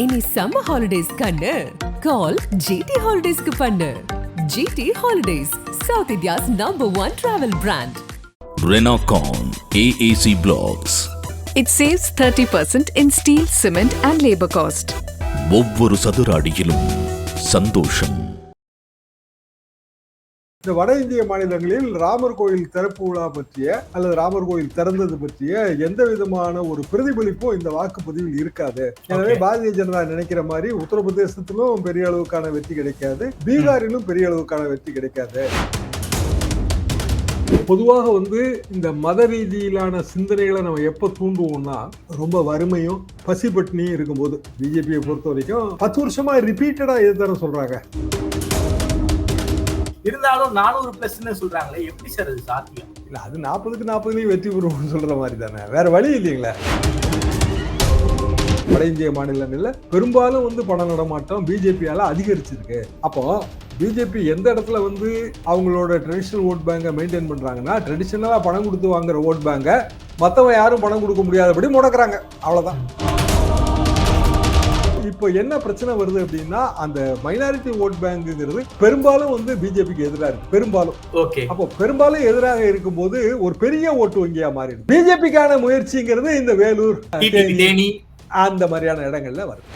இனி summer holidays கண்ணு. கால் GT ஹாலிடேஸ்க்கு பண்ணு. GT holidays South India's number one travel brand Renocon AAC Blocks. It saves 30% in steel, cement, and labor cost. ஒவ்வொரு சதுர அடியிலும் சந்தோஷம். இந்த வட இந்திய மாநிலங்களில் ராமர் கோயில் திறப்பு விழா பற்றிய அல்லது ராமர் கோயில் திறந்தது பற்றிய எந்த விதமான ஒரு பிரதிபலிப்பும் இந்த வாக்குப்பதிவில் இருக்காது. எனவே பாரதிய ஜனதா நினைக்கிற மாதிரி உத்தரப்பிரதேசத்திலும் பெரிய அளவுக்கான வெற்றி கிடைக்காது. பீகாரிலும் பெரிய அளவுக்கான வெற்றி கிடைக்காது. பொதுவாக வந்து இந்த மத ரீதியிலான சிந்தனைகளை நம்ம எப்ப தூண்டுவோம்னா ரொம்ப வறுமையும் பசி பட்டினியும் இருக்கும்போது. பிஜேபியை பொறுத்த வரைக்கும் பத்து வருஷமா ரிப்பீட்டடா எது சொல்றாங்க. இருந்தாலும் நானூறு பிளஸ்ன்னு சொல்றாங்களே எப்படி சார் அது சாத்தியம்? இல்ல அது நாற்பதுக்கு நாற்பதுலயும் வெற்றி பெறுவோம்னு சொல்ற மாதிரி தானே வேற வழி இல்லைங்களா. வட இந்திய மாநிலங்களில் பெரும்பாலும் வந்து பண நடமாட்டம் பிஜேபியால் அதிகரிச்சிருக்கு. அப்போ பிஜேபி எந்த இடத்துல வந்து அவங்களோட ட்ரெடிஷ்னல் ஓட் பேங்கை மெயின்டைன் பண்ணுறாங்கன்னா ட்ரெடிஷ்னலாக பணம் கொடுத்து வாங்குற ஓட் பேங்கை மற்றவங்க யாரும் பணம் கொடுக்க முடியாதபடி முடக்கிறாங்க. அவ்வளோதான் இப்போ என்ன பிரச்சனை வருது அப்படின்னா அந்த மைனாரிட்டி ஓட் பேங்குங்கிறது பெரும்பாலும் வந்து பிஜேபிக்கு எதிராக இருக்கு. பெரும்பாலும். ஓகே. அப்போ பெரும்பாலும் எதிராக இருக்கும்போது ஒரு பெரிய ஓட்டு வங்கியா மாறிடுது பிஜேபிக்கான முயற்சிங்கிறது இந்த வேலூர் அந்த மாதிரியான இடங்கள்ல வருது.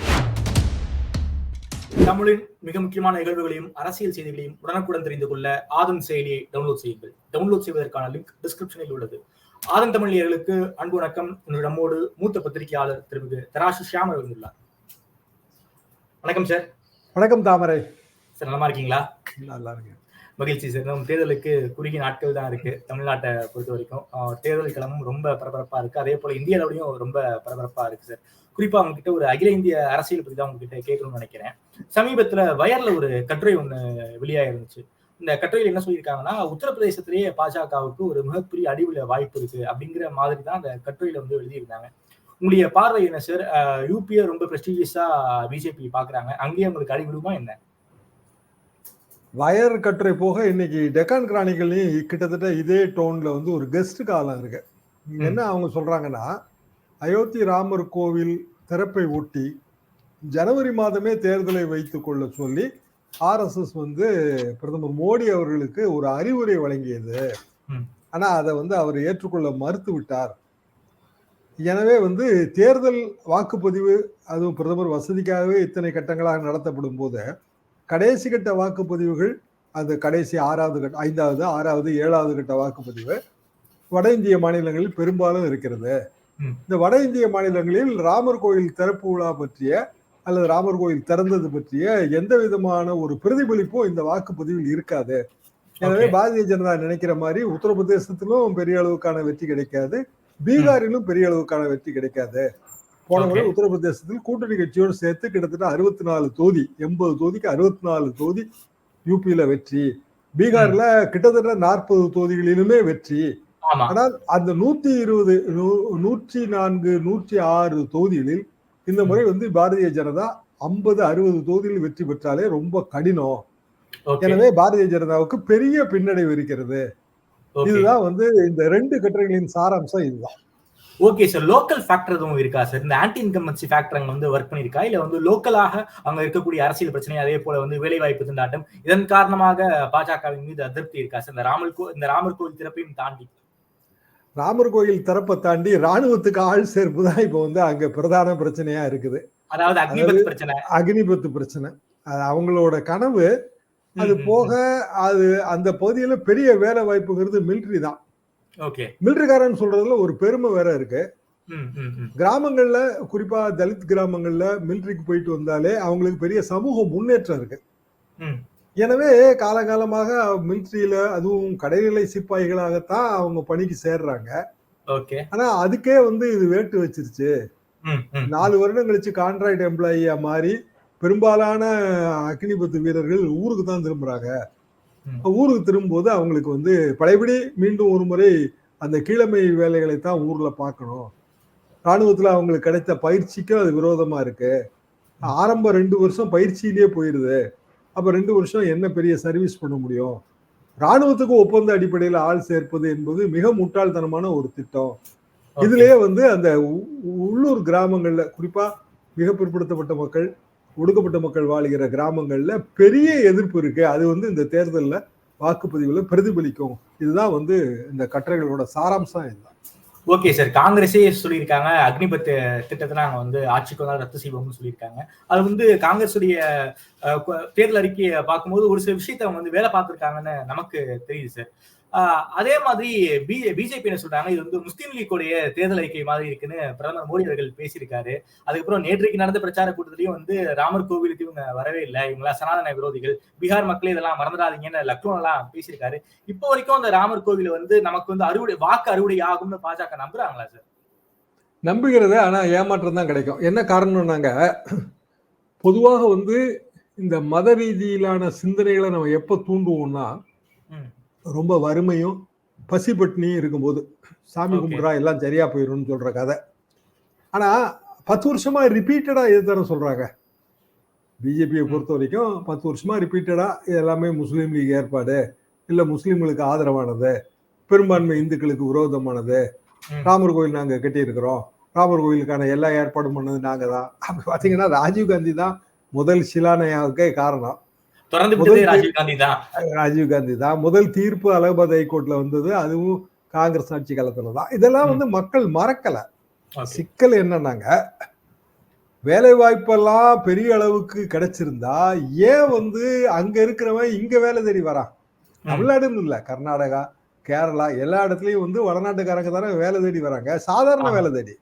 தமிழின் மிக முக்கியமான நிகழ்வுகளையும் அரசியல் செய்திகளையும் உடனுக்குடன் தெரிந்து கொள்ள ஆதன் செயலியை டவுன்லோட் செய்யுங்கள். டவுன்லோட் செய்வதற்கான லிங்க் டிஸ்கிரிப்ஷனில் உள்ளது. ஆதன் தமிழியர்களுக்கு அன்பு வணக்கம். நம்மோடு மூத்த பத்திரிகையாளர் திருமிகு தராசு ஷியாம் அவர்கள் உள்ளார். வணக்கம் சார் வணக்கம் தாமரை. சார் நலமா இருக்கீங்களா? நல்லா இருக்கு மகிழ்ச்சி சார் நம்ம தேர்தலுக்கு குறுகிய நாட்கள் தான் இருக்கு. தமிழ்நாட்டை பொறுத்த வரைக்கும். தேர்தல் களமும் ரொம்ப பரபரப்பா இருக்கு. அதே போல இந்திய அளவுலயும் ரொம்ப பரபரப்பா இருக்கு சார் குறிப்பா உங்ககிட்ட ஒரு அகில இந்திய அரசியல் பத்தி தான் உங்ககிட்ட கேட்கணும்னு நினைக்கிறேன். சமீபத்துல வயர்ல ஒரு கட்டுரை ஒண்ணு வெளியாக இருந்துச்சு இந்த கட்டுரையில் என்ன சொல்லியிருக்காங்கன்னா உத்தரப்பிரதேசத்திலேயே பாஜகவுக்கு ஒரு மிகப்பெரிய அடிவுல வாய்ப்பு இருக்கு அப்படிங்கிற மாதிரி தான் அந்த கட்டுரையில வந்து எழுதியிருந்தாங்க. உங்களுடைய பார்வை சார் யூபியை ரொம்ப பிரஸ்டீஜியஸா பிஜேபி பாக்குறாங்க. அங்கேயே உங்களுக்கு அடிவிடுமா என்ன? வயர் கட்டுரை போக இன்னைக்கு டெக்கான் கிரானிக்கல்லையும் கிட்டத்தட்ட இதே டோன்ல வந்து ஒரு கெஸ்ட் காலம் இருக்கு. என்ன அவங்க சொல்றாங்கன்னா அயோத்தி ராமர் கோவில் திறப்பை ஒட்டி ஜனவரி மாதமே தேர்தலை வைத்துக் கொள்ள சொல்லி ஆர்எஸ்எஸ் வந்து பிரதமர் மோடி அவர்களுக்கு ஒரு அறிவுரை வழங்கியது. ஆனா அதை வந்து அவர் ஏற்றுக்கொள்ள மறுத்து விட்டார். எனவே வந்து தேர்தல் வாக்குப்பதிவு அதுவும் பிரதமர் வசதிக்காகவே இத்தனை கட்டங்களாக நடத்தப்படும் போது கடைசி கட்ட வாக்குப்பதிவுகள் அந்த கடைசி ஆறாவது கட்ட ஐந்தாவது ஆறாவது ஏழாவது கட்ட வாக்குப்பதிவு வட இந்திய மாநிலங்களில் பெரும்பாலும் இருக்கிறது. இந்த வட இந்திய மாநிலங்களில் ராமர் கோயில் திறப்பு விழா பற்றிய அல்லது ராமர் கோயில் திறந்தது பற்றிய எந்த விதமான ஒரு பிரதிபலிப்பும் இந்த வாக்குப்பதிவில் இருக்காது எனவே. பாரதிய ஜனதா நினைக்கிற மாதிரி உத்தரப்பிரதேசத்திலும் பெரிய அளவுக்கான வெற்றி கிடைக்காது பீகாரிலும் பெரிய அளவுக்கான வெற்றி கிடைக்காது. போன முறை. உத்தரப்பிரதேசத்தில் கூட்டணி கட்சியோடு சேர்த்து கிட்டத்தட்ட அறுபத்தி நாலு தொகுதி எண்பது தொகுதிக்கு அறுபத்தி நாலு தொகுதி யூபியில வெற்றி. பீகார்ல கிட்டத்தட்ட நாற்பது தொகுதிகளிலுமே வெற்றி. ஆனால் அந்த நூத்தி இருபது நூற்றி நான்கு நூற்றி ஆறு தொகுதிகளில் இந்த முறை வந்து பாரதிய ஜனதா ஐம்பது அறுபது தொகுதிகளில் வெற்றி பெற்றாலே ரொம்ப கடினம். எனவே பாரதிய ஜனதாவுக்கு பெரிய பின்னடைவு இருக்கிறது. இதுதான் வந்து இந்த ரெண்டு கட்டுரைகளின் சாராம்சம் இதுதான். ஓகே சார் லோக்கல் ஃபேக்டர் எதுவும் இருக்கா சார் இந்த ஆன்டி இன்கம்பன்சி ஃபேக்டர் அங்க வந்து ஒர்க் பண்ணிருக்கா இல்ல வந்து லோக்கலாக அங்க இருக்கக்கூடிய அரசியல் பிரச்சனை அதே போல வந்து வேலை வாய்ப்பு திண்டாட்டம் இதன் காரணமாக பாஜகவின் மீது அதிருப்தி இருக்கா சார் இந்த ராமர் கோ இந்த ராமர் கோவில் திறப்பையும் தாண்டி. ராமர் கோயில் திறப்பை தாண்டி ராணுவத்துக்கு ஆள் சேர்ப்பு தான் இப்போ வந்து அங்க பிரதான பிரச்சனையா இருக்குது. அதாவது அக்னிபத் பிரச்சனை. அக்னிபத்து பிரச்சனை. அவங்களோட கனவு அது போக அது அந்த பகுதியில பெரிய வேலை வாய்ப்புங்கிறது மிலிட்ரி தான். ஓகே. மிலிட்ரிக்காரன் சொல்றதுல ஒரு பெருமை வேற இருக்கு. கிராமங்கள்ல குறிப்பா தலித் கிராமங்கள்ல மிலிட்ரிக்கு போயிட்டு வந்தாலே அவங்களுக்கு பெரிய சமூக முன்னேற்றம் இருக்கு. எனவே காலகாலமாக மிலிட்ரியில அதுவும் கடைநிலை சிப்பாய்களாகத்தான் அவங்க பணிக்கு சேர்றாங்க. ஓகே. ஆனா அதுக்கே வந்து இது வேட்டு வச்சிருச்சு. நாலு வருடம் கழிச்சு கான்ட்ராக்ட் எம்ப்ளாயியா மாறி பெரும்பாலான அக்னிபத்து வீரர்கள் ஊருக்கு தான் திரும்புறாங்க. ஊருக்கு திரும்பும்போது அவங்களுக்கு வந்து பழையபடி மீண்டும் ஒரு முறை அந்த கீழமை வேலைகளை தான் ஊர்ல பார்க்கணும். ராணுவத்துல அவங்களுக்கு கிடைத்த பயிற்சிக்கும் அது விரோதமா இருக்கு. ஆரம்ப ரெண்டு வருஷம் பயிற்சியிலேயே போயிருது. அப்ப ரெண்டு வருஷம் என்ன பெரிய சர்வீஸ் பண்ண முடியும்? ராணுவத்துக்கு ஒப்பந்த அடிப்படையில் ஆள் சேர்ப்பது என்பது மிக முட்டாள்தனமான ஒரு திட்டம். இதுலயே வந்து அந்த உள்ளூர் கிராமங்கள்ல குறிப்பா மிக பிற்படுத்தப்பட்ட மக்கள் ஒடுக்கப்பட்ட மக்கள் வாழ்கிற கிராமங்களில் பெரிய எதிர்ப்பு இருக்கு. அது வந்து இந்த தேர்தலில் வாக்குப்பதிவுல பிரதிபலிக்கும். இதுதான் வந்து இந்த கட்டுரைகளோட சாராம்சம் இதுதான். ஓகே சார் காங்கிரஸே சொல்லியிருக்காங்க. அக்னிபத் திட்டத்தை நாங்கள் வந்து ஆட்சிக்கு வந்தால் ரத்து செய்வோம்னு சொல்லியிருக்காங்க. அது வந்து காங்கிரஸுடைய தேர்தல் அறிக்கையை பார்க்கும்போது ஒரு சில விஷயத்தை அவங்க வந்து வேலை பார்த்துருக்காங்கன்னு நமக்கு தெரியுது சார். அதே மாதிரி பி பிஜேபி என்ன சொல்றாங்க? இது வந்து முஸ்லீம் லீக்குடைய தேர்தல் அறிக்கை மாதிரி இருக்குன்னு பிரதமர் மோடி அவர்கள் பேசியிருக்காரு. அதுக்கப்புறம் நேற்றைக்கு நடந்த பிரச்சார கூட்டத்திலையும் வந்து ராமர் கோவிலுக்கு இவங்க வரவே இல்லை. இவங்களா சனாதன விரோதிகள். பீகார் மக்களே இதெல்லாம் மறந்துடாதீங்கன்னு லக்னோ எல்லாம் பேசியிருக்காரு. இப்போ வரைக்கும் அந்த ராமர் கோவில் வந்து நமக்கு வந்து அறுவடை வாக்கு அறுவடை ஆகும்னு பாஜக நம்புறாங்களா சார்? நம்புகிறது ஆனா ஏமாற்றம் தான் கிடைக்கும். என்ன காரணம்னாங்க? பொதுவாக வந்து இந்த மத ரீதியிலான சிந்தனைகளை நம்ம எப்போ தூண்டுவோம்னா ரொம்ப வறுமையும் பசி பட்டினியும் இருக்கும்போது சாமி. கும்பிட்றா எல்லாம் சரியா போயிடும்னு சொல்ற கதை. ஆனா பத்து வருஷமா ரிப்பீட்டடா இது தர சொல்றாங்க பிஜேபியை பொறுத்த வரைக்கும் பத்து வருஷமா ரிப்பீட்டடா எல்லாமே முஸ்லீம் லீக் ஏற்பாடு இல்ல முஸ்லீம்களுக்கு ஆதரவானது பெரும்பான்மை இந்துக்களுக்கு விரோதமானது. ராமர் கோயில் நாங்க கட்டியிருக்கிறோம். ராமர் கோயிலுக்கான எல்லா ஏற்பாடும் பண்ணது நாங்க தான் அப்படி பாத்தீங்கன்னா ராஜீவ் காந்தி தான் முதல் சிலானையாவுக்கே காரணம். ராஜீவ் காந்தி தான் முதல் தீர்ப்பு அலகாபாத் ஹைகோர்ட்ல வந்தது. அதுவும் காங்கிரஸ் ஆட்சி காலத்துல தான் இதெல்லாம் வந்து மக்கள் மறக்கல. சிக்கல் என்னன்னாங்க வேலை வாய்ப்பெல்லாம் பெரிய அளவுக்கு கிடைச்சிருந்தா ஏன் வந்து அங்க இருக்கிறவன் இங்க வேலை தேடி வரான். தமிழ்நாடுன்னு இல்ல கர்நாடகா கேரளா எல்லா இடத்துலயும் வந்து வடநாட்டுக்காரங்க தானே வேலை தேடி வராங்க. சாதாரண. வேலை தேடி.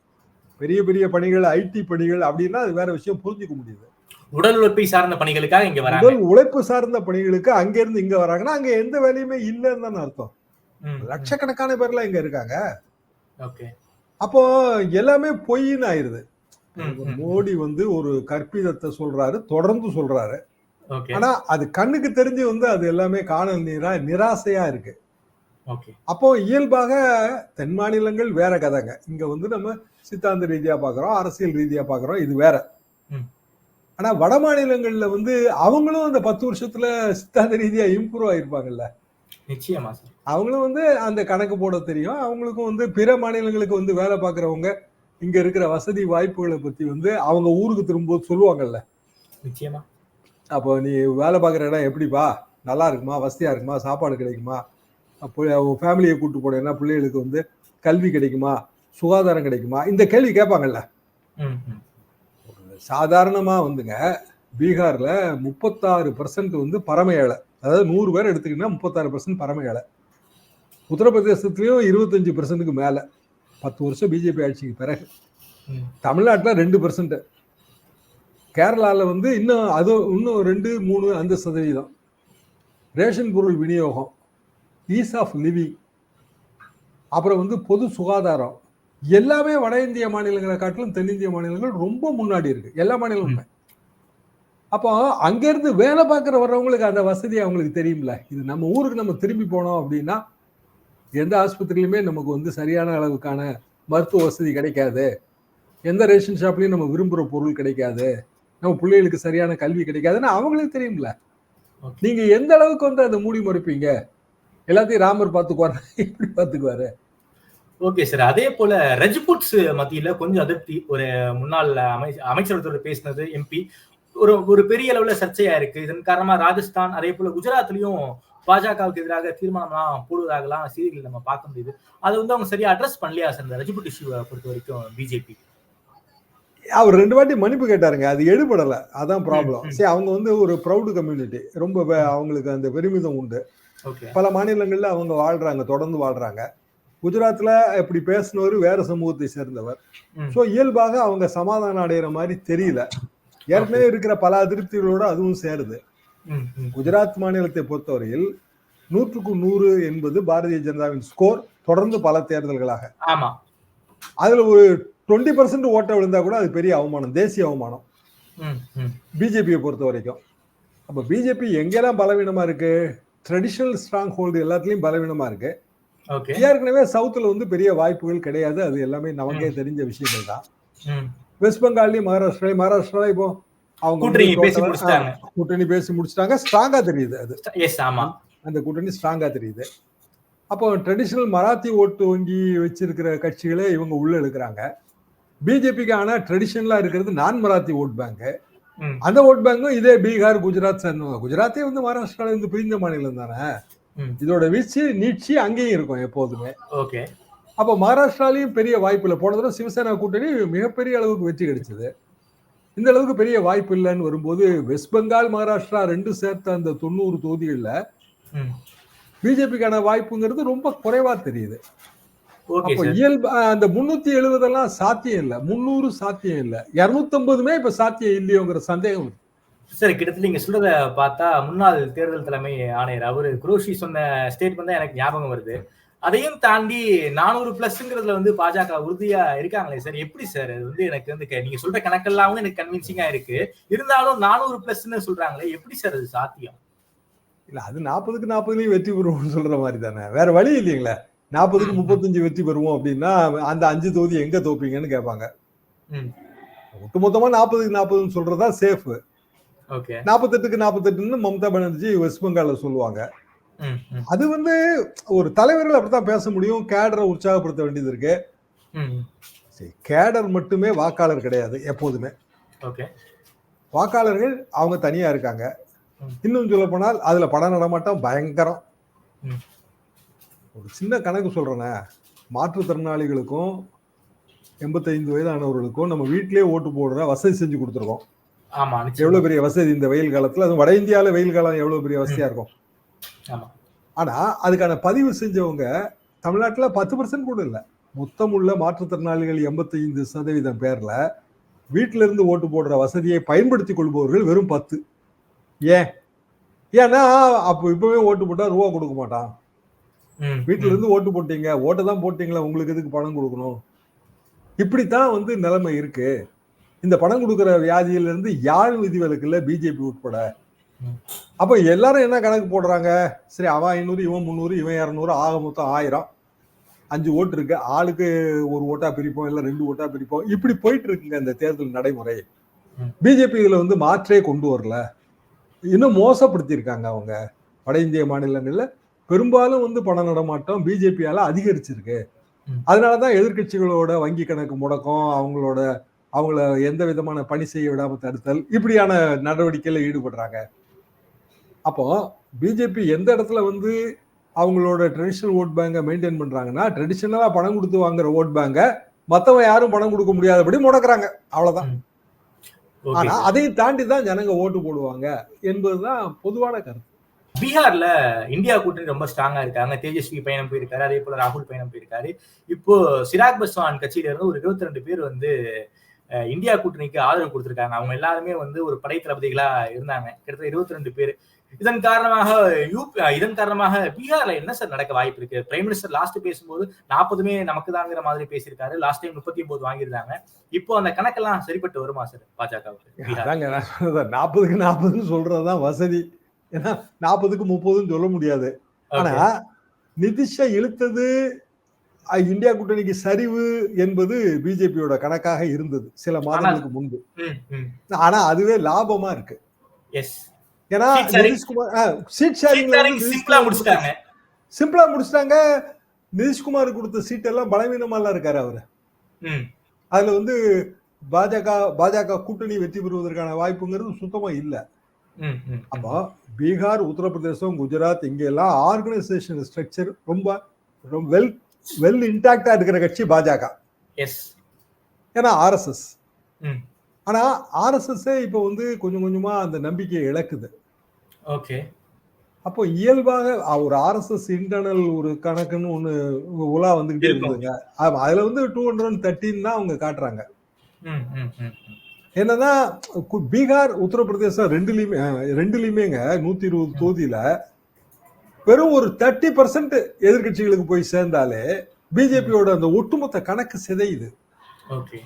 பெரிய பெரிய பணிகள் ஐடி பணிகள் அப்படின்னா அது வேற விஷயம் புரிஞ்சுக்க முடியுது. உடல் உழைப்பை சார்ந்த பணிகளுக்காக இங்க வராங்க. முதல் உழைப்பு சார்ந்த பணிகளுக்கு அங்க இருந்து இங்க வராங்கன்னா அங்க எந்த வேலையுமே இல்லைன்னு தானே அர்த்தம். லட்சக்கணக்கான பேர்லாம் இங்க இருக்காங்க. ஓகே. அப்போ எல்லாமே பொய்ன்னு ஆயிருது. மோடி வந்து ஒரு கற்பிதத்தை சொல்றாரு தொடர்ந்து சொல்றாரு. ஆனா அது கண்ணுக்கு தெரிஞ்சு வந்து அது எல்லாமே காணல் நீரா நிராசையா இருக்கு. அப்போ இயல்பாக தென் மாநிலங்கள் வேற கதைங்க. இங்க வந்து நம்ம சித்தாந்த ரீதியா பாக்குறோம் அரசியல் ரீதியா பாக்குறோம் இது வேற. ம். ஆனா வட மாநிலங்கள்ல வந்து அவங்களும் அந்த பத்து வருஷத்துல சித்தாந்த ரீதியா இம்ப்ரூவ் ஆயிருப்பாங்கல்ல? நிச்சயமா சார். அவங்களும் வந்து அந்த கணக்கு போட தெரியும். அவங்களுக்கும் வந்து பிற மாநிலங்களுக்கு வந்து வேலை பார்க்குறவங்க இங்க இருக்கிற வசதி வாய்ப்புகளை பத்தி வந்து அவங்க ஊருக்கு திரும்பும்போது சொல்லுவாங்கல்ல? நிச்சயமா. அப்போ நீ வேலை பார்க்குற இடம் எப்படிப்பா? நல்லா இருக்குமா? வசதியா இருக்குமா? சாப்பாடு கிடைக்குமா? அப்போ உன் ஃபேமிலியை கூட்டு போனேன்னா பிள்ளைகளுக்கு வந்து கல்வி கிடைக்குமா? சுகாதாரம் கிடைக்குமா? இந்த கேள்வி கேட்பாங்கல்ல? ம், ம். சாதாரணமா வந்துங்க பீகார்ல முப்பத்தாறு பர்சன்ட் வந்து பரம ஏழை. அதாவது நூறு பேர் எடுத்துக்கிட்டா முப்பத்தாறு பர்சன்ட் பரம ஏழை. உத்தரப்பிரதேசத்துலயும் இருபத்தஞ்சு பர்சன்ட்டுக்கு மேல. பத்து வருஷம் பிஜேபி ஆட்சிக்கு பிறகு. தமிழ்நாட்டில் ரெண்டு பர்சன்ட் கேரளாவில் வந்து இன்னும் அது இன்னும் ரெண்டு மூணு அந்த சதவீதம். ரேஷன் பொருள் விநியோகம் ஈஸ் ஆஃப் லிவிங் அப்புறம் வந்து பொது சுகாதாரம். எல்லாமே வட இந்திய மாநிலங்களை காட்டிலும் தென்னிந்திய மாநிலங்கள் ரொம்ப முன்னாடி இருக்கு. எல்லா மாநிலமுமே அப்போ அங்கேருந்து வேலை பார்க்குற வர்றவங்களுக்கு அந்த வசதி அவங்களுக்கு தெரியும்ல. இது நம்ம ஊருக்கு நம்ம திரும்பி போனோம் அப்படின்னா எந்த ஆஸ்பத்திரியிலுமே நமக்கு வந்து சரியான அளவுக்கான மருத்துவ வசதி கிடைக்காது. எந்த ரேஷன் ஷாப்லையும் நம்ம விரும்புகிற பொருள் கிடைக்காது. நம்ம பிள்ளைகளுக்கு சரியான கல்வி கிடைக்காதுன்னு அவங்களுக்கு தெரியும்ல. Okay. நீங்க எந்த அளவுக்கு வந்து அதை மூடி மறுப்பீங்க? எல்லாத்தையும் ராமர் பார்த்துக்குவாரு? எப்படி பார்த்துக்குவாரு? ஓகே சார் அதே போல ரஜ்புட்ஸ் மத்தியில கொஞ்சம் அதிருப்தி. ஒரு முன்னாள் அமை அமைச்சரத்தோட பேசினது எம்பி ஒரு ஒரு பெரிய அளவுல சர்ச்சையா இருக்கு. இதன் காரணமா ராஜஸ்தான் அதே போல குஜராத்லயும் பாஜகவுக்கு எதிராக தீர்மானம்லாம் போடுவதாகலாம் செய்திகள் நம்ம பார்க்க முடியுது. அதை வந்து அவங்க சரியா அட்ரஸ் பண்ணலையா சார் இந்த ரஜ்புட் இஷ்யூவை பொறுத்த வரைக்கும் பிஜேபி அவர் ரெண்டு வாட்டி மன்னிப்பு கேட்டாருங்க. அது எடுபடல. அதான் ப்ராப்ளம். சரி அவங்க வந்து ஒரு ப்ரௌடு கம்யூனிட்டி ரொம்ப அவங்களுக்கு அந்த பெருமிதம் உண்டு. ஓகே பல மாநிலங்கள்ல அவங்க வாழ்றாங்க தொடர்ந்து வாழ்றாங்க. குஜராத்ல இப்படி பேசினவர் வேற சமூகத்தை சேர்ந்தவர். ஸோ இயல்பாக அவங்க சமாதானம் அடைகிற மாதிரி தெரியல. ஏற்கனவே இருக்கிற பல அதிருப்திகளோட அதுவும் சேருது. குஜராத் மாநிலத்தை பொறுத்தவரையில் நூற்றுக்கு நூறு என்பது பாரதிய ஜனதாவின் ஸ்கோர் தொடர்ந்து பல தேர்தல்களாக. ஆமா. அதுல ஒரு டுவெண்ட்டி பர்சன்ட் ஓட்ட விழுந்தா கூட அது பெரிய அவமானம் தேசிய அவமானம். பிஜேபியை பொறுத்த வரைக்கும். அப்ப பிஜேபி எங்கெல்லாம் பலவீனமா இருக்கு? ட்ரெடிஷனல் ஸ்ட்ராங் ஹோல்டு எல்லாத்துலயும் பலவீனமா இருக்கு. ஓகே ஏற்கனவே சவுத்துல வந்து பெரிய வாய்ப்புகள் கிடையாது. அது எல்லாமே நமக்கே தெரிஞ்ச விஷயங்கள் தான். வெஸ்ட் பெங்கால்லையும் மகாராஷ்டிரா மகாராஷ்டிரா இப்போ அவங்க கூட்டணி பேசி முடிச்சிட்டாங்க. கூட்டணி பேசி முடிச்சிட்டாங்க. ஸ்ட்ராங்கா தெரியுது அது. அந்த கூட்டணி ஸ்ட்ராங்கா தெரியுது. அப்போ ட்ரெடிஷனல் மராத்தி ஓட்டு வங்கி வச்சிருக்கிற கட்சிகளே இவங்க உள்ள எடுக்கிறாங்க. பிஜேபிக்கான ட்ரெடிஷனலா இருக்கிறது நான் மராத்தி ஓட் பேங்க். அந்த ஓட் பேங்கும் இதே பீகார் குஜராத் சேர்ந்தவங்க குஜராத்தே வந்து மகாராஷ்டிரால இருந்து பிரிந்த மாநிலம் தானே. இதோட வீச்சு நீட்சி அங்கேயும் இருக்கும் எப்போதுமே. ஓகே. அப்ப மகாராஷ்டிராலையும் பெரிய வாய்ப்பு இல்லை போன தடவை சிவசேனா கூட்டணி மிகப்பெரிய அளவுக்கு வெற்றி கிடைச்சது. இந்த அளவுக்கு பெரிய வாய்ப்பு இல்லைன்னு வரும்போது வெஸ்ட் பெங்கால் மகாராஷ்டிரா ரெண்டு சேர்த்த அந்த தொண்ணூறு தொகுதிகள்ல. பிஜேபிக்கான வாய்ப்புங்கிறது ரொம்ப குறைவா தெரியுது. அப்போ இயல்பு அந்த முன்னூத்தி எழுபதெல்லாம் சாத்தியம் இல்ல. முன்னூறு சாத்தியம் இல்ல. இருநூத்தம்பதுமே இப்ப சாத்தியம் இல்லையோங்கிற சந்தேகம் இருக்கு. சார் கிட்டத்தட்ட நீங்க சொல்றத பார்த்தா முன்னாள் தேர்தல் தலைமை ஆணையர் அவரு குரோஷி சொன்ன ஸ்டேட்மெண்ட் தான் எனக்கு ஞாபகம் வருது. அதையும் தாண்டி நானூறு பிளஸ்ங்கிறதுல வந்து பாஜக உறுதியா இருக்காங்களே சார்? எப்படி சார்? அது வந்து எனக்கு வந்து நீங்க சொல்ற கணக்கெல்லாம் எனக்கு கன்வின்சிங்கா இருக்கு. இருந்தாலும் நானூறு பிளஸ்ன்னு சொல்றாங்களே எப்படி சார் அது சாத்தியம்? இல்ல அது நாற்பதுக்கு நாற்பதுலயும் வெற்றி பெறுவோம்னு சொல்ற மாதிரி தானே. வேற வழி இல்லைங்களா. நாற்பதுக்கு. முப்பத்தஞ்சு வெற்றி பெறுவோம் அப்படின்னா அந்த அஞ்சு தொகுதி எங்க தோப்பீங்கன்னு கேட்பாங்க. ம். ஒட்டுமொத்தமா நாற்பதுக்கு நாற்பதுன்னு சொல்றதா சேஃப் நாற்பத்தெட்டுக்கு நாற்பத்தெட்டுன்னு மம்தா பானர்ஜி வெஸ்ட் பெங்கால்ல சொல்லுவாங்க. அது வந்து ஒரு தலைவர்கள் அப்படித்தான் பேச முடியும். கேடரை உற்சாகப்படுத்த வேண்டியது இருக்கு. கேடர் மட்டுமே வாக்காளர் கிடையாது எப்போதுமே. ஓகே வாக்காளர்கள் அவங்க தனியா இருக்காங்க. இன்னும் சொல்ல போனால் அதுல பட நடமாட்டம் பயங்கரம். ஒரு சின்ன கணக்கு சொல்றேனே. மாற்றுத்திறனாளிகளுக்கும் எண்பத்தைந்து வயதானவர்களுக்கும் நம்ம வீட்டிலேயே ஓட்டு போடுற வசதி செஞ்சு கொடுத்துருக்கோம். ஆமா. எவ்வளவு பெரிய வசதி இந்த வெயில் காலத்துல? அதுவும் வட இந்தியால வெயில் காலம் எவ்வளவு பெரிய வசதியா இருக்கும்? ஆமா. ஆனா அதுக்கான பதிவு செஞ்சவங்க தமிழ்நாட்டுல பத்து பர்சன்ட் கூட இல்ல. மொத்தம் உள்ள மாற்றுத்திறனாளிகள் எண்பத்தைந்து சதவீதம் பேர்ல வீட்டில இருந்து ஓட்டு போடுற வசதியை பயன்படுத்திக் கொள்பவர்கள் வெறும் பத்து. ஏன்? ஏன்னா அப்போ இப்பவே ஓட்டு போட்டா ரூபா கொடுக்க மாட்டான். வீட்டுல. இருந்து ஓட்டு போட்டீங்க ஓட்டை தான் போட்டீங்களா? உங்களுக்கு எதுக்கு பணம் கொடுக்கணும்? இப்படித்தான் வந்து நிலைமை இருக்கு. இந்த பணம் கொடுக்குற வியாதியில இருந்து யாரும் விதிவிலக்கு பிஜேபி உட்பட. அப்ப எல்லாரும் என்ன கணக்கு போடுறாங்க? சரி அவன் ஐநூறு இவன் முந்நூறு இவன் இரநூறு ஆக மொத்தம் ஆயிரம். அஞ்சு ஓட்டு இருக்கு. ஆளுக்கு ஒரு ஓட்டா பிரிப்போம் இல்ல ரெண்டு ஓட்டா பிரிப்போம். இப்படி போயிட்டு இருக்குங்க இந்த தேர்தல் நடைமுறை. பிஜேபி இதுல வந்து மாற்றே கொண்டு வரல. இன்னும் மோசப்படுத்தியிருக்காங்க அவங்க. வட இந்திய மாநிலங்கள்ல பெரும்பாலும் வந்து பண நடமாட்டம் பிஜேபியால அதிகரிச்சிருக்கு. அதனாலதான் எதிர்க்கட்சிகளோட வங்கி கணக்கு முடக்கம் அவங்களோட அவங்கள எந்த விதமான பணி செய்ய விடாம தடுத்தல் இப்படியான நடவடிக்கையில ஈடுபடுறாங்க. அப்போ பிஜேபி எந்த இடத்துல வந்து அவங்களோட ட்ரெடிஷனல் ஓட் பேங்கை மெயின்டைன் பண்றாங்கன்னா ட்ரெடிஷனலா பணம் கொடுத்து வாங்குற ஓட் பேங்கை மத்தவன் யாரும் பணம் கொடுக்க முடியாதபடி முடக்குறாங்க. அவ்வளவுதான். ஓகே ஆனா. அதையும் தாண்டி தான் ஜனங்க ஓட்டு போடுவாங்க என்பதுதான் பொதுவான கருத்து. பீகார்ல இந்தியா கூட்டணி ரொம்ப ஸ்ட்ராங்கா இருக்காங்க. தேஜஸ்வி பயணம் போயிருக்காரு அதே போல ராகுல் பயணம் போயிருக்காரு. இப்போ சிராக் பஸ்வான் கட்சியில இருந்து ஒரு இருபத்தி ரெண்டு பேர் வந்து இந்தியா கூட்டணிக்கு ஆதரவு கொடுத்திருக்காங்க. அவங்க எல்லாருமே வந்து ஒரு படை தளபதிகளா இருந்தாங்க. கிட்டத்தட்ட இருபத்தி ரெண்டு பேர். இதன் காரணமாக யூபி இதன் காரணமாக பீகார்ல என்ன சார் நடக்க வாய்ப்பு இருக்கு? பிரைம் மினிஸ்டர் லாஸ்ட் பேசும்போது நாற்பதுமே நமக்கு தாங்கிற மாதிரி பேசியிருக்காரு. லாஸ்ட் டைம் முப்பத்தி ஒன்பது வாங்கியிருந்தாங்க. இப்போ அந்த கணக்கெல்லாம் சரிப்பட்டு வருமா சார் பாஜகவுக்கு. நாற்பதுக்கு நாற்பதுன்னு சொல்றதுதான் வசதி. ஏன்னா நாற்பதுக்கு முப்பதுன்னு சொல்ல முடியாது. ஆனா. நிதிஷை இழுத்தது இந்தியா கூட்டணிக்கு சரிவு என்பது பிஜேபியோட கணக்காக இருந்தது சில மாதங்களுக்கு முன்பு. ஆனா அதுவே லாபமா இருக்கு. ஏன்னா. நிதிஷ்குமார் சீட் சிம்பிளா முடிச்சிட்டாங்க. சிம்பிளா முடிச்சிட்டாங்க. நிதிஷ்குமார் கொடுத்த சீட் எல்லாம் பலவீனமா எல்லாம் இருக்காரு அவரு. அதுல வந்து பாஜக பாஜக கூட்டணி வெற்றி பெறுவதற்கான வாய்ப்புங்கிறது சுத்தமா இல்ல. அப்போ பீகார் உத்தரப்பிரதேசம் குஜராத் இங்க எல்லாம் ஆர்கனைசேஷன் ஸ்ட்ரக்சர் ரொம்ப ரொம்ப வெல் வெல் இன்டாக்டா இருக்கிற கட்சி பாஜக. எஸ் ஏன்னா ஆர்எஸ்எஸ். ஆனா ஆர்எஸ்எஸ் இப்போ வந்து கொஞ்சம் கொஞ்சமா அந்த நம்பிக்கையை இழக்குது. ஓகே. அப்போ இயல்பாக ஒரு ஆர்எஸ்எஸ் இன்டர்னல் ஒரு கணக்குன்னு ஒண்ணு உலா வந்துகிட்டே. இருந்ததுங்க. ஆமா, அதுல வந்து டூ ஹண்ட்ரட் தேர்ட்டின் தான் அவங்க காட்டுறாங்க. என்னன்னா பீகார் உத்தரப்பிரதேசம் ரெண்டுலயுமே ரெண்டுலயுமேங்க நூத்தி இருபது தொகுதியில வெறும் ஒரு தேர்ட்டி பர்சன்ட் எதிர்கட்சிகளுக்கு போய் சேர்ந்தாலே பிஜேபியோட அந்த ஒட்டுமொத்த கணக்கு சிதையுது. ஓகே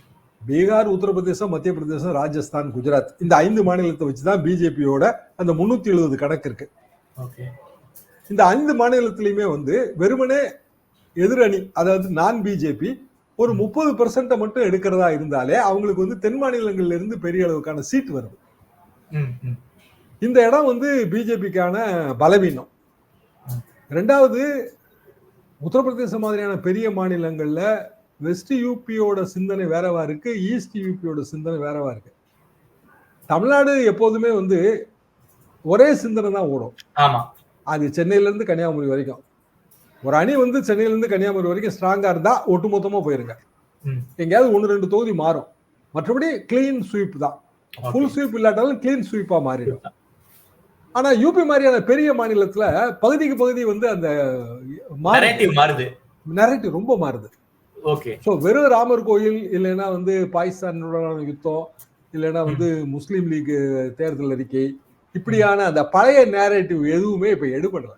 பீகார் உத்தரப்பிரதேசம் மத்திய பிரதேசம் ராஜஸ்தான் குஜராத் இந்த ஐந்து மாநிலத்தை வச்சுதான் பிஜேபியோட அந்த முன்னூத்தி எழுபது கணக்கு இருக்கு. ஓகே இந்த ஐந்து மாநிலத்திலயுமே வந்து வெறுமனே எதிரணி அதாவது நான் பிஜேபி ஒரு முப்பது பெர்சென்ட்டை மட்டும் எடுக்கிறதா இருந்தாலே அவங்களுக்கு வந்து தென் மாநிலங்கள்ல இருந்து பெரிய அளவுக்கான சீட் வருது. இந்த இடம் வந்து பிஜேபிக்கான பலவீனம். ரெண்டாவது உத்தரப்பிரதேச மாதிரியான பெரிய மாநிலங்கள்ல வெஸ்ட் யூபியோட சிந்தனை வேறவா இருக்கு? ஈஸ்ட் யூபியோட சிந்தனை வேறவா இருக்கு? தமிழ்நாடு எப்போதுமே வந்து ஒரே சிந்தனை தான் ஓடும். ஆமா. அது சென்னையில இருந்து கன்னியாகுமரி வரைக்கும். ஒரு அணி வந்து சென்னையில இருந்து கன்னியாகுமரி வரைக்கும் ஸ்ட்ராங்கா இருந்தா ஒட்டுமொத்தமா போயிருங்க. எங்கேயாவது ஒன்று ரெண்டு தொகுதி மாறும். மற்றபடி கிளீன் ஸ்வீப் தான். ஃபுல் ஸ்வீப் இல்லாட்டாலும் கிளீன் ஸ்வீப்பா மாறிடும். ஆனா யூபி மாதிரியான பெரிய மாநிலத்துல பகுதிக்கு பகுதி வந்து அந்த மாறுது. நரேட்டிவ் ரொம்ப மாறுது. ஓகே. ஸோ வெறும் ராமர் கோயில் இல்லைன்னா வந்து பாகிஸ்தானுடனான யுத்தம் இல்லைன்னா வந்து முஸ்லீம் லீக் தேர்தல் அறிக்கை இப்படியான அந்த பழைய நேரேட்டிவ் எதுவுமே இப்ப எடுபடல.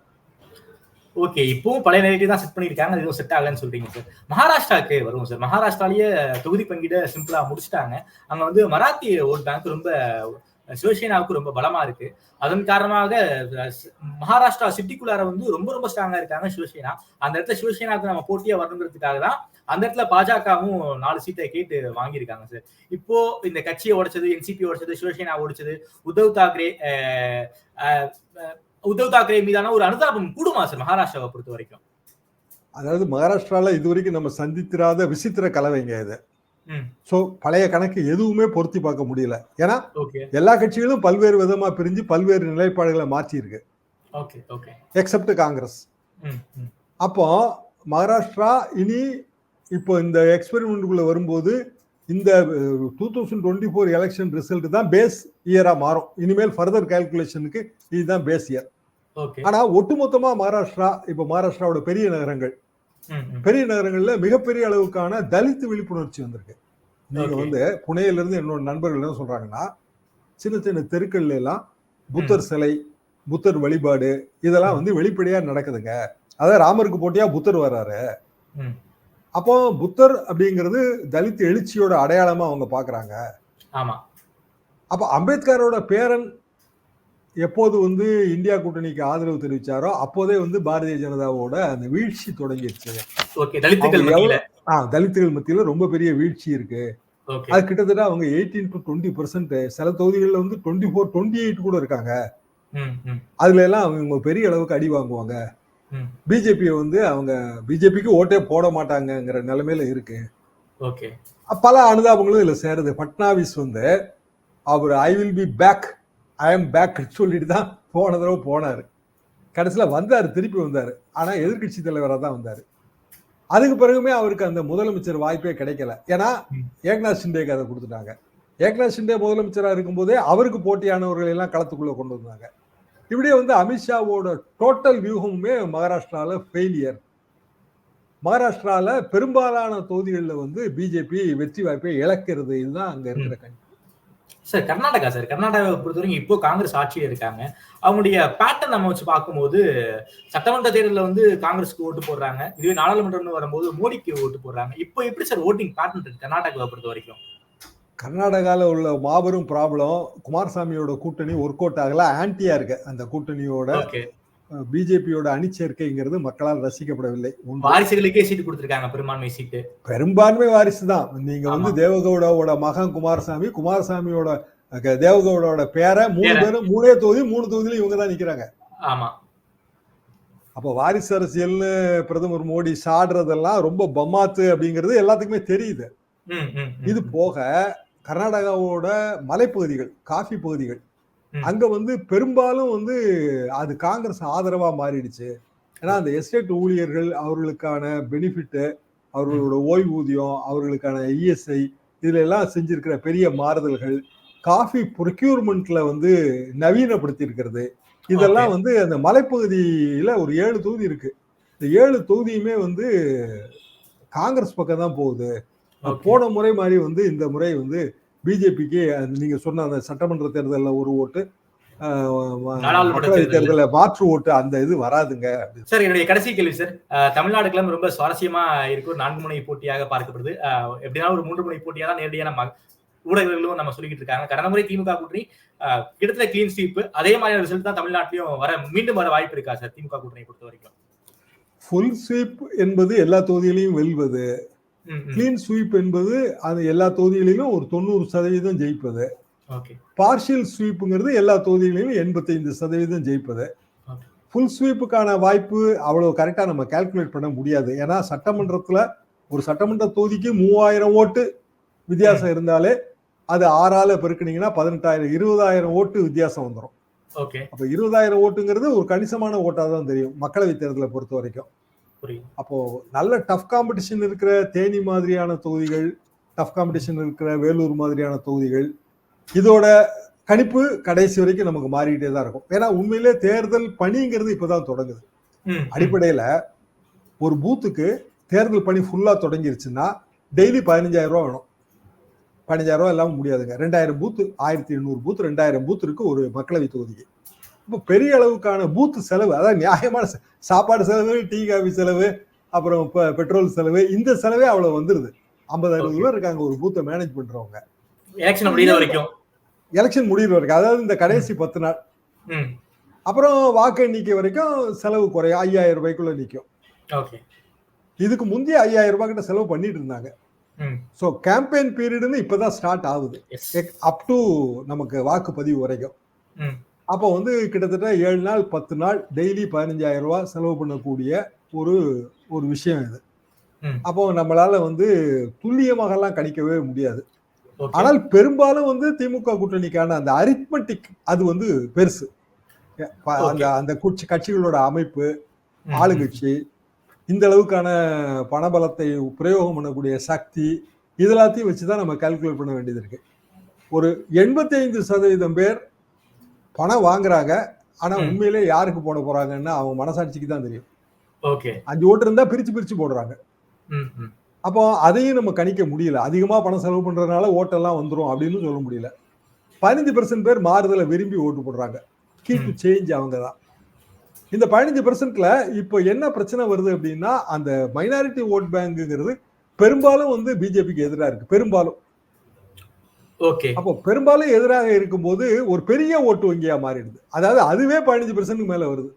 ஓகே இப்பவும் பழைய நெரேட்டிவ் தான் செட் பண்ணிருக்காங்க அது எதுவும் செட் ஆகலன்னு சொல்றீங்க சார் மகாராஷ்டிராக்கு வருவோம் சார் மகாராஷ்டிராலேயே தொகுதி பங்கீட சிம்பிளா முடிச்சிட்டாங்க. அங்க வந்து மராத்தி ஓட் பேங்க் ரொம்ப சிவசேனாவுக்கு ரொம்ப பலமா இருக்கு. அதன் காரணமாக மகாராஷ்டிரா சிட்டிக்குள்ளார வந்து ரொம்ப ரொம்ப ஸ்ட்ராங்கா இருக்காங்க சிவசேனா. அந்த இடத்துல சிவசேனாவுக்கு நம்ம போட்டியா வரணுங்கிறதுக்காக தான் அந்த இடத்துல பாஜகவும் நாலு சீட்டை கேட்டு வாங்கியிருக்காங்க சார். இப்போ இந்த கட்சியை உடைச்சது என்சிபி உடைச்சது சிவசேனா உடைச்சது உத்தவ் தாக்கரே உத்தவ் தாக்கரே மீதான ஒரு அனுதாபம் கூடுமா சார் மகாராஷ்டிராவை பொறுத்த வரைக்கும் அதாவது மகாராஷ்டிரால இது வரைக்கும் நம்ம சந்தித்திராத விசித்திர கலவைங்க இது. ஸோ பழைய கணக்கு எதுவுமே பொருத்தி பார்க்க முடியல. ஏன்னா எல்லா கட்சிகளும் பல்வேறு விதமா பிரிஞ்சு பல்வேறு நிலைப்பாடுகளை மாற்றி இருக்கு எக்ஸப்ட் காங்கிரஸ் அப்போ மகாராஷ்டிரா இனி இப்போ இந்த எக்ஸ்பெரிமெண்ட்டுக்குள்ள வரும்போது இந்த two thousand twenty four election result தான் பேஸ் இயரா மாறும். இனிமேல் ஃபர்தர் கால்குலேஷனுக்கு இதுதான் பேஸ் இயர் ஓகே ஆனா ஒட்டுமொத்தமா மகாராஷ்டிரா இப்போ மகாராஷ்டிராவோட பெரிய நகரங்கள் பெரிய நகரங்கள்ல மிகப்பெரிய அளவுக்கான தலித் விழிப்புணர்ச்சி வந்திருக்கு. நீங்க. வந்து புனேல இருந்து என்னோட நண்பர்கள் என்ன சொல்றாங்கன்னா சின்ன சின்ன தெருக்கள்ல எல்லாம் புத்தர் சிலை புத்தர் வழிபாடு இதெல்லாம் வந்து வெளிப்படையா நடக்குதுங்க. அதாவது ராமருக்கு போட்டியா புத்தர் வர்றாரு. அப்போ புத்தர் அப்படிங்கிறது தலித் எழுச்சியோட அடையாளமா அவங்க பாக்குறாங்க. ஆமா. அப்ப அம்பேத்கரோட பேரன் எப்போது வந்து இந்தியா கூட்டணிக்கு ஆதரவு தெரிவிச்சாரோ அப்போதே வந்து பாரதிய ஜனதாவோட அந்த வீழ்ச்சி தொடங்கிடுச்சு. ஆ தலித்துகள் மத்தியில ரொம்ப பெரிய வீழ்ச்சி இருக்கு. அது கிட்டத்தட்ட அவங்க எயிட்டீன் டு டுவெண்ட்டி பர்சன்ட் சில தொகுதிகளில் வந்து டுவெண்ட்டி ஃபோர் டுவெண்ட்டி எயிட் கூட இருக்காங்க அதுல எல்லாம் அவங்க பெரிய அளவுக்கு அடி வாங்குவாங்க. பிஜேபியை வந்து அவங்க பிஜேபிக்கு ஓட்டே போட மாட்டாங்கங்கிற நிலைமையில இருக்கு. பல அனுதாபங்களும் இதுல சேருது. பட்னாவிஸ் வந்து அவர் I will be back I am back சொல்லிட்டு தான் போன தடவை போனார். கடைசியில் வந்தார் திருப்பி வந்தார். ஆனால் எதிர்க்கட்சி தலைவராக தான் வந்தார். அதுக்கு பிறகுமே அவருக்கு அந்த முதலமைச்சர் வாய்ப்பே கிடைக்கல. ஏன்னா ஏக்நாத் ஷிண்டேக்கு அதை கொடுத்துட்டாங்க. ஏக்நாத் ஷிண்டே முதலமைச்சராக இருக்கும்போதே அவருக்கு போட்டியானவர்கள் எல்லாம் களத்துக்குள்ளே கொண்டு வந்தாங்க. இப்படியே வந்து அமித்ஷாவோட டோட்டல் வியூகமுமே மகாராஷ்டிராவில் ஃபெயிலியர் மகாராஷ்டிராவில் பெரும்பாலான தொகுதிகளில் வந்து பிஜேபி வெற்றி வாய்ப்பை இழக்கிறது. இதுதான் அங்கே இருக்கிற கணக்கு சார் கர்நாடகா சார் கர்நாடகாவை பொறுத்தவரைக்கும் இப்போ காங்கிரஸ் ஆட்சியில் இருக்காங்க. அவங்களுடைய பேட்டர்ன் நம்ம வச்சு பார்க்கும்போது சட்டமன்ற தேர்தலில் வந்து காங்கிரஸ்க்கு ஓட்டு போடுறாங்க. இதுவே நாடாளுமன்றம்னு வரும்போது மோடிக்கு ஓட்டு போடுறாங்க. இப்போ எப்படி சார் ஓட்டிங் பேட்டர்ன் இருக்கு கர்நாடகாவை பொறுத்த வரைக்கும் கர்நாடகால உள்ள மாபெரும் ப்ராப்ளம் குமாரசாமியோட கூட்டணி ஒர்க் அவுட் ஆகல. ஆன்டியா இருக்கு அந்த கூட்டணியோட பிஜேபியோட அணிச்சேர்க்கைங்கிறது மக்களால் ரசிக்கப்படவில்லை. வாரிசுகளுக்கே சீட்டு கொடுத்துருக்காங்க பெரும்பான்மை சீட்டு பெரும்பான்மை வாரிசு தான் நீங்க வந்து. தேவகவுடாவோட மகன் குமாரசாமி குமாரசாமியோட தேவகவுடாவோட பேரை மூணு. பேரும் மூணே தொகுதி மூணு தொகுதியிலும் இவங்க தான் நிக்கிறாங்க ஆமா அப்போ வாரிசு அரசியல்னு பிரதமர் மோடி சாடுறதெல்லாம் ரொம்ப பம்மாத்து அப்படிங்கிறது எல்லாத்துக்குமே தெரியுது. இது போக கர்நாடகாவோட மலைப்பகுதிகள் காஃபி பகுதிகள். அங்க வந்து பெரும்பாலும் வந்து அது காங்கிரஸ் ஆதரவா மாறிடுச்சு. ஏன்னா அந்த எஸ்டேட் ஊழியர்கள் அவர்களுக்கான பெனிஃபிட் அவர்களோட ஓய்வூதியம் அவர்களுக்கான இஎஸ்ஐ இதுல எல்லாம் செஞ்சிருக்கிற பெரிய மாறுதல்கள் காஃபி ப்ரொக்யூர்மெண்ட்ல வந்து நவீனப்படுத்தி இருக்கிறது இதெல்லாம் வந்து அந்த மலைப்பகுதியில ஒரு ஏழு தொகுதி இருக்கு. இந்த ஏழு தொகுதியுமே வந்து காங்கிரஸ் பக்கம் தான் போகுது. போன முறை மாதிரி வந்து இந்த முறை வந்து பிஜேபிக்கு நீங்க சொன்ன அந்த சட்டமன்ற தேர்தலில் ஒரு ஓட்டு மக்களவை தேர்தல்ல. மாற்று ஓட்டு அந்த இது வராதுங்க. சார் என்னுடைய கடைசி கேள்வி சார். தமிழ்நாடு கிளம்பு ரொம்ப சுவாரஸ்யமா இருக்கு. ஒரு நான்கு முனை போட்டியாக பார்க்கப்படுது. எப்படின்னா ஒரு மூன்று முனை போட்டியா தான் நேரடியான ஊடகங்களும் நம்ம சொல்லிக்கிட்டு இருக்காங்க. கடந்த முறை திமுக கூட்டணி கிட்டத்தட்ட கிளீன் ஸ்வீப் அதே மாதிரியான ரிசல்ட் தான் தமிழ்நாட்டிலையும் வர மீண்டும் வர வாய்ப்பு இருக்கா சார் திமுக கூட்டணியை பொறுத்த வரைக்கும் ஃபுல் ஸ்வீப் என்பது எல்லா தொகுதிகளையும் வெல்வது. கிளீன் ஸ்வீப் என்பது அது எல்லா தொகுதிகளிலும் ஒரு தொண்ணூறு சதவீதம் ஜெயிப்பது. பார்ஷியல் ஸ்வீப்புங்கிறது எல்லா தொகுதிகளிலும் எண்பத்தைந்து சதவீதம் ஜெயிப்பது. ஃபுல் ஸ்வீப்புக்கான வாய்ப்பு அவ்வளவு கரெக்டா நம்ம கால்குலேட் பண்ண முடியாது. ஏன்னா சட்டமன்றத்துல ஒரு சட்டமன்ற தொகுதிக்கு மூவாயிரம் ஓட்டு வித்தியாசம் இருந்தாலே அது ஆறால பெருக்குனீங்கன்னா பதினெட்டாயிரம் இருபதாயிரம் ஓட்டு வித்தியாசம் வந்துடும் அப்ப இருபதாயிரம் ஓட்டுங்கிறது ஒரு கணிசமான ஓட்டா தான் தெரியும் மக்களவை தேர்தலை பொறுத்த வரைக்கும். அப்போ நல்ல டஃப் காம்படிஷன் இருக்கிற தேனி மாதிரியான தொகுதிகள் டஃப் காம்படிஷன் இருக்கிற வேலூர் மாதிரியான தொகுதிகள் இதோட கணிப்பு கடைசி வரைக்கும் நமக்கு மாறிக்கிட்டே தான் இருக்கும். ஏன்னா உண்மையிலே தேர்தல் பணிங்கிறது இப்பதான் தொடங்குது. அடிப்படையில ஒரு பூத்துக்கு தேர்தல் பணி ஃபுல்லா தொடங்கிருச்சுன்னா டெய்லி பதினஞ்சாயிரம் ரூபா வேணும். பதினஞ்சாயிரம் ரூபா இல்லாம முடியாதுங்க. ரெண்டாயிரம் பூத்து ஆயிரத்தி எண்ணூறு பூத் ரெண்டாயிரம் பூத் இருக்கு ஒரு மக்களவை தொகுதிக்கு. இப்போ பெரிய அளவுக்கான பூத்து செலவு அதாவது நியாயமான சாப்பாடு செலவு டீ காபி செலவு அப்புறம் இப்போ பெட்ரோல் செலவு இந்த செலவே அவ்வளவு வந்துருது. ஐம்பது அறுபது. பேர் இருக்காங்க ஒரு பூத்தை மேனேஜ் பண்றவங்க. எலெக்ஷன் முடியுற வரைக்கும். எலெக்ஷன் முடிகிற வரைக்கும் அதாவது இந்த கடைசி பத்து நாள். அப்புறம் வாக்கு எண்ணிக்கை வரைக்கும் செலவு குறையும் ஐயாயிரம் ரூபாய்க்குள்ள நிற்கும் இதுக்கு முந்தைய ஐயாயிரம் ரூபாய் கிட்ட செலவு பண்ணிட்டு இருந்தாங்க. ஸோ கேம்பெயின் பீரியடுன்னு இப்பதான் ஸ்டார்ட் ஆகுது. அப் டு நமக்கு வாக்குப்பதிவு வரைக்கும். அப்போ வந்து கிட்டத்தட்ட ஏழு நாள் பத்து நாள் டெய்லி பதினஞ்சாயிரம் ரூபாய் செலவு பண்ணக்கூடிய ஒரு ஒரு விஷயம் இது. அப்போ நம்மளால வந்து துல்லியமாகலாம் கணிக்கவே முடியாது. ஆனால் பெரும்பாலும் வந்து திமுக கூட்டணிக்கான அந்த அரித்மெட்டிக் அது வந்து பெருசு. அந்த அந்த குச்சி கட்சிகளோட அமைப்பு ஆளுங்கட்சி இந்த அளவுக்கான பணபலத்தை பிரயோகம் பண்ணக்கூடிய சக்தி இதெல்லாத்தையும் வச்சு தான் நம்ம கால்குலேட் பண்ண வேண்டியது இருக்கு. ஒரு எண்பத்தி ஐந்து சதவீதம் பேர் பணம் வாங்குறாங்க ஆனா. உண்மையிலே யாருக்கு போட போறாங்கன்னா அவங்க மனசாட்சிக்கு தான் தெரியும். ஓகே. அஞ்சு ஓட்டு இருந்தா பிரிச்சு பிரிச்சு போடுறாங்க. அப்போ அதையும் நம்ம கணிக்க முடியல. அதிகமா பணம் செலவு பண்றதுனால ஓட்டெல்லாம் வந்துரும் அப்படின்னு சொல்ல முடியல. பதினஞ்சு பெர்சன்ட் பேர் மாறுதலை விரும்பி ஓட்டு போடுறாங்க. கீ டு சேஞ்ச் அவங்க தான். இந்த பதினஞ்சு பெர்சன்ட்ல இப்போ என்ன பிரச்சனை வருது அப்படின்னா அந்த மைனாரிட்டி ஓட் பேங்குங்கிறது பெரும்பாலும் வந்து பிஜேபிக்கு எதிராக இருக்கு. பெரும்பாலும். அப்போ பெரும்பாலும் எதிராக இருக்கும்போது ஒரு பெரிய ஓட்டு வங்கியா மாறிடுது. அதாவது அதுவே பதினஞ்சு பெர்சன்ட் மேல வருது.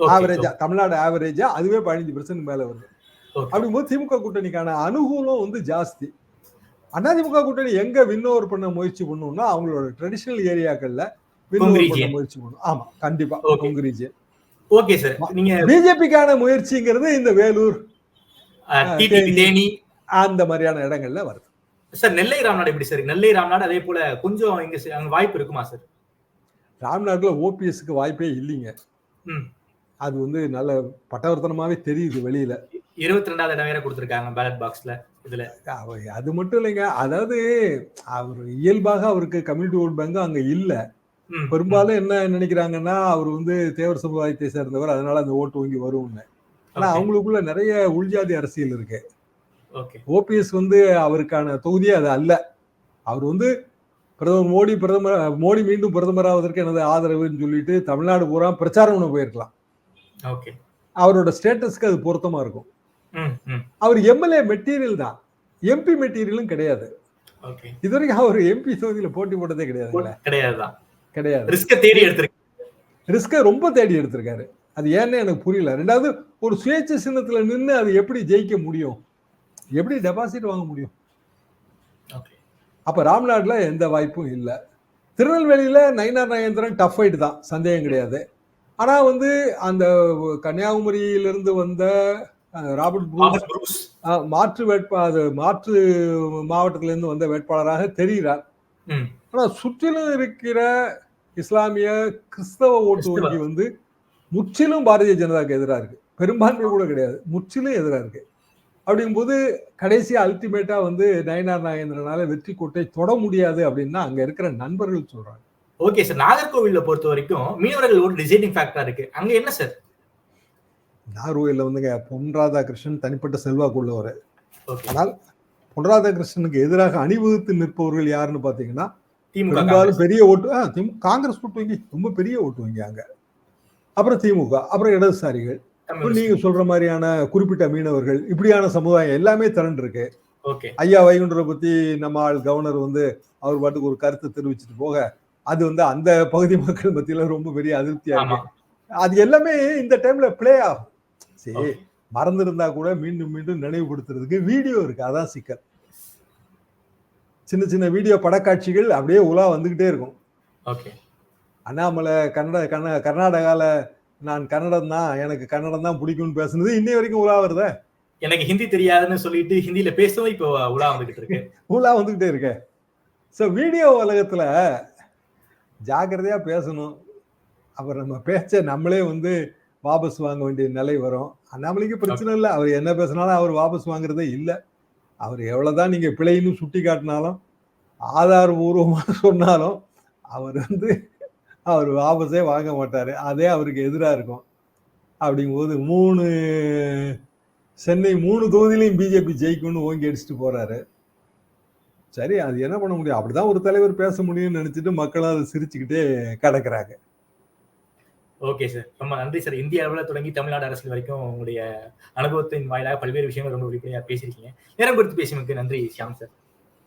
ஆவரேஜா தமிழ்நாடு ஆவரேஜா அதுவே பதினஞ்சு பெர்சன்ட் மேல வருது. அப்படிங்கும்போது திமுக கூட்டணிக்கான அனுகூலம் வந்து ஜாஸ்தி. அதிமுக கூட்டணி எங்க வின்னோவர் பண்ண முயற்சி பண்ணும்னா அவங்களோட ட்ரெடிஷனல் ஏரியாக்கள்ல வின்னோவர் பண்ண. முயற்சி பண்ணும். ஆமா கண்டிப்பா Okay. Kongu region okay sir நீங்க பிஜேபிக்கான முயற்சிங்கிறது இந்த வேலூர் தேனி. அந்த மாதிரியான இடங்கள்ல வருது. சார் நெல்லை ராம்நாடு எப்படி சார்? நெல்லை ராம்நாடு அதே போல கொஞ்சம் இங்க வாய்ப்பு இருக்குமா சார்? ராம்நாடுல ஓபிஎஸ்க்கு வாய்ப்பே இல்லைங்க. அது வந்து நல்ல பட்டவர்த்தனமாவே தெரியுது வெளியில. இருபத்தி ரெண்டாவது இடம் வேற கொடுத்துருக்காங்க பேலட் பாக்ஸ்ல இதுல. அது மட்டும் இல்லைங்க. அதாவது அவர் இயல்பாக அவருக்கு கம்யூனிட்டி ஓட் பேங்க் அங்க இல்ல. பெரும்பாலும் என்ன நினைக்கிறாங்கன்னா அவர் வந்து தேவர் சமுதாயத்தை சேர்ந்தவர் அதனால அந்த ஓட்டு வங்கி வரும்னு. ஆனா. அவங்களுக்குள்ள நிறைய உள்ஜாதி அரசியல் இருக்கு. ஓபிஎஸ் வந்து அவருக்கான தொகுதியே அது அல்ல. அவர் வந்து பிரதமர் மோடி பிரதமர் மோடி மீண்டும் பிரதமராவதற்கு எனது ஆதரவுன்னு சொல்லிட்டு தமிழ்நாடு பூரா பிரச்சாரம் பண்ண போயிருக்கலாம். ஓகே அவரோட ஸ்டேட்டஸ்க்கு அது பொருத்தமா இருக்கும். அவர் எம்எல்ஏ மெட்டீரியல் தான். எம்பி மெட்டீரியலும் கிடையாது. இதுவரைக்கும் அவர் எம்பி தொகுதியில போட்டி போட்டதே கிடையாதுல்ல? கிடையாதுதான் கிடையாது ரிஸ்க தேடி எடுத்திருக்கு ரிஸ்கை ரொம்ப தேடி எடுத்திருக்காரு. அது ஏன்னு எனக்கு புரியல. ரெண்டாவது ஒரு சுயேட்சை சின்னத்துல நின்று அது எப்படி ஜெயிக்க முடியும்? எப்படி டெபாசிட் வாங்க முடியும்? அப்ப ராம்நாட்ல எந்த வாய்ப்பும் இல்லை. திருநெல்வேலியில நயினார் நாகேந்திரன் டஃப் ஃபைட் தான். சந்தேகம் கிடையாது. ஆனா வந்து அந்த கன்னியாகுமரியிலிருந்து வந்த ராபர்ட் ப்ரூஸ் மாற்று வேட்பா அது மாற்று மாவட்டத்திலிருந்து வந்த வேட்பாளராக தெரிகிறார். ம். ஆனா சுற்றிலும் இருக்கிற இஸ்லாமிய கிறிஸ்தவ ஓட்டு. வங்கி வந்து முற்றிலும் பாரதிய ஜனதாக்கு எதிராக இருக்கு. பெரும்பான்மை கூட கிடையாது. முற்றிலும் எதிராக இருக்கு. அப்படிங்கும்போது கடைசியா அல்டிமேட்டா வந்து நயனார் நாகேந்திரனால வெற்றி கோட்டை தொட முடியாது அப்படின்னா அங்க இருக்கிற நண்பர்கள் சொல்றாங்க. ஓகே சார் நாகர்கோவில்ல பொறுத்த வரைக்கும் மீனவர்கள் ஒரு டிசைடிங் ஃபேக்டரா இருக்கு. அங்க என்ன சார் நார்வேல வந்துங்க பொன் ராதாகிருஷ்ணன் தனிப்பட்ட செல்வாக்கு உள்ளவர் ஓகே ஆனால் பொன் ராதாகிருஷ்ணனுக்கு எதிராக அணிவகுத்து நிற்பவர்கள் யாருன்னு பாத்தீங்கன்னா திமுக பெரும்பாலும். பெரிய ஓட்டு ஆ, திமு- காங்கிரஸ் ஓட்டு வங்கி ரொம்ப பெரிய ஓட்டு வங்கி அங்க. அப்புறம் திமுக அப்புறம் இடதுசாரிகள். நீங்க சொல்ற மாதிரியான குறிப்பிட்ட மீனவர்கள் இப்படியான சமுதாயம் எல்லாமே திரண்டு இருக்கு ஐயா வைகுண்டரை பத்தி நம்ம ஆள் கவர்னர் வந்து அவர் பாட்டுக்கு ஒரு கருத்தை தெரிவிச்சிட்டு போக அது வந்து அந்த பகுதி மக்கள் மத்தியில ரொம்ப பெரிய அதிருப்தியா இருக்கு. அது எல்லாமே இந்த டைம்ல ப்ளே ஆகும். சரி. மறந்திருந்தா கூட மீண்டும் மீண்டும் நினைவுபடுத்துறதுக்கு வீடியோ இருக்கு. அதான் சிக்கல். சின்ன சின்ன வீடியோ படக்காட்சிகள் அப்படியே உலா வந்துகிட்டே இருக்கும். அண்ணாமலை கன்னட கன்ன கர்நாடகால நான் கன்னடம் தான் எனக்கு கன்னடம் தான் பிடிக்கும்னு பேசுனது இன்னை வரைக்கும் உலா வருதே? எனக்கு ஹிந்தி தெரியாதுன்னு சொல்லிட்டு ஹிந்தியில பேசவும் இப்போ உலா வந்துகிட்டு இருக்கு. ஊழா வந்துகிட்டே இருக்க. ஸோ வீடியோ உலகத்துல ஜாக்கிரதையா பேசணும். அப்புறம் நம்ம பேச்ச நம்மளே வந்து வாபஸ் வாங்க வேண்டிய நிலை வரும். அண்ணாமலைக்கு பிரச்சனை இல்லை. அவர் என்ன பேசினாலும் அவர் வாபஸ் வாங்குறதே இல்லை. அவர் எவ்வளவுதான் நீங்க பிழைன்னு சுட்டி காட்டினாலும் ஆதாரபூர்வமா சொன்னாலும் அவர் வந்து அவர் வாபஸே வாங்க மாட்டார். அதே அவருக்கு எதிராக இருக்கும். அப்படிங்கும்போது மூணு சென்னை மூணு தொகுதியிலையும் பிஜேபி ஜெயிக்கும்னு ஓங்கி அடிச்சுட்டு போகிறாரு சரி அது என்ன பண்ண முடியும்? அப்படிதான் ஒரு தலைவர் பேச முடியும்னு நினச்சிட்டு மக்களும் அதை சிரிச்சுக்கிட்டே கிடக்குறாங்க. Okay sir. ரொம்ப நன்றி சார். இந்திய அளவில் தொடங்கி தமிழ்நாடு அரசியல் வரைக்கும் உங்களுடைய அனுபவத்தின் வாயிலாக பல்வேறு விஷயங்கள் ரொம்ப வெளிப்படையாக பேசியிருக்கீங்க. நேரம் கொடுத்து பேசியமைக்கு நன்றி ஷியாம் சார்.